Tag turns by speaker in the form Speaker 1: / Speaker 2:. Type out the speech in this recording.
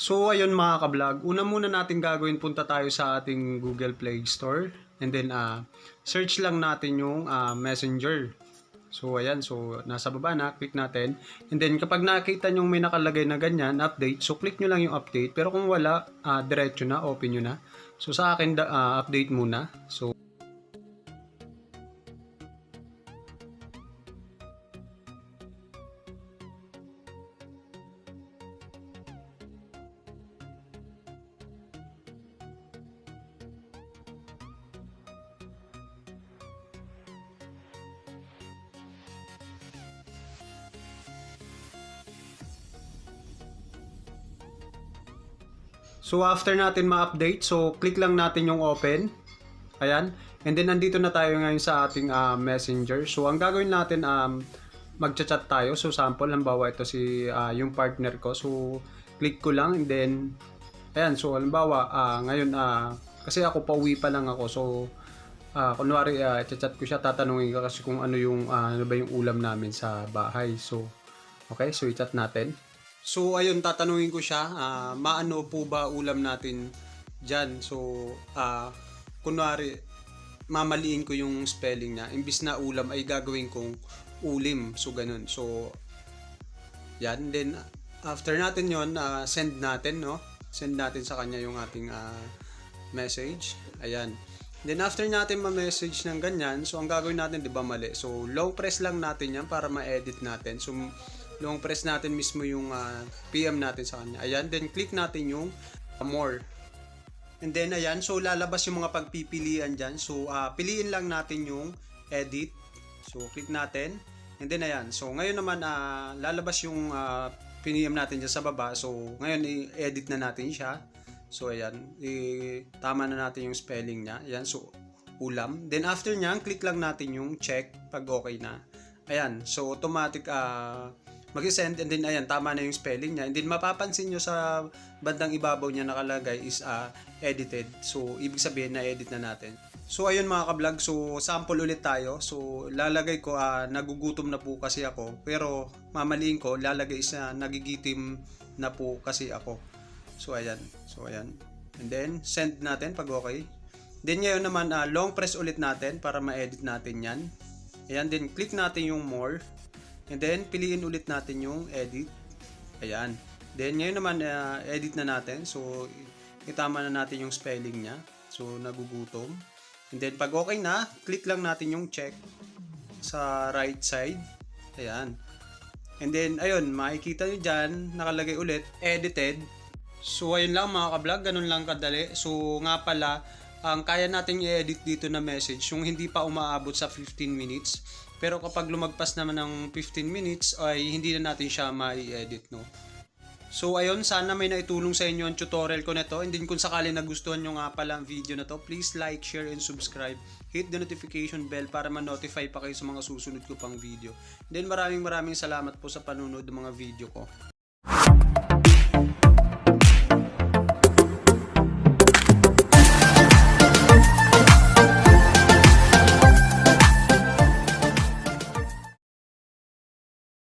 Speaker 1: So ayun mga ka-vlog, una muna natin gagawin punta tayo sa ating Google Play Store and then ah search lang natin yung ah, Messenger. So ayan, so nasa baba na, click natin. And then kapag nakita nyo may nakalagay na ganyan, update, so click nyo lang yung update. Pero kung wala, ah, diretso na, open nyo na. So sa akin, ah, update muna. So So after natin ma-update, so click lang natin yung open. Ayan. And then nandito na tayo ngayon sa ating ah, messenger. So ang gagawin natin um magcha-chat tayo. So sample halimbawa ito si ah, yung partner ko. So click ko lang and then ayan so halimbawa ah, ngayon ah, kasi ako pauwi pa lang ako. So ah kunwari uh, chat ko siya tatanungin ko kasi kung ano yung ah, ano ba yung ulam namin sa bahay. So okay, so i-chat natin. So ayun tatanungin ko siya, ah, maano po ba ulam natin diyan? So ah kunwari mamaliin ko yung spelling niya. Imbis na ulam ay gagawin kong ulim. So ganun. So yan then after natin yon send natin no. Send natin sa kanya yung ating ah, message. Ayan. Then after natin ma-message ng ganyan, so ang gagawin natin 'di ba mali. So long press lang natin 'yan para ma-edit natin. So long press natin mismo yung ah, PM natin sa kanya. Ayan, then click natin yung ah, more. And then ayan, so lalabas yung mga pagpipilian dyan. So ah, piliin lang natin yung edit. So click natin. And then ayan, so ngayon naman ah, lalabas yung uh, piniem natin dyan sa baba. So ngayon i-edit na natin siya. So ayan, i- tama na natin yung spelling niya. Ayan, so ulam. Then after nyan, click lang natin yung check pag okay na. Ayan, so automatic ah mag-send and then ayan, tama na yung spelling niya. And then mapapansin nyo sa bandang ibabaw niya nakalagay is ah, edited. So, ibig sabihin na edit na natin. So, ayun mga ka-vlog. So, sample ulit tayo. So, lalagay ko, ah, nagugutom na po kasi ako. Pero, mamaliin ko, lalagay is ah, nagigitim na po kasi ako. So, ayan. So, ayan. And then, send natin pag okay. Then, ngayon naman, ah, long press ulit natin para ma-edit natin yan. Ayan, then click natin yung more. And then, piliin ulit natin yung edit. Ayan. Then, ngayon naman, uh, edit na natin. So, itama na natin yung spelling niya. So, nagugutom. And then, pag okay na, click lang natin yung check sa right side. Ayan. And then, ayun, makikita nyo dyan, nakalagay ulit, edited. So, ayun lang mga ka-vlog, ganun lang kadali. So, nga pala, ang kaya nating i-edit dito na message, yung hindi pa umaabot sa 15 minutes. Pero kapag lumagpas naman ng 15 minutes, ay hindi na natin siya ma-edit, no? So ayun, sana may naitulong sa inyo ang tutorial ko na to. And then kung sakali nagustuhan nyo nga pala ang video na to, please like, share, and subscribe. Hit the notification bell para ma-notify pa kayo sa mga susunod ko pang video. And then maraming maraming salamat po sa panunod ng mga video ko.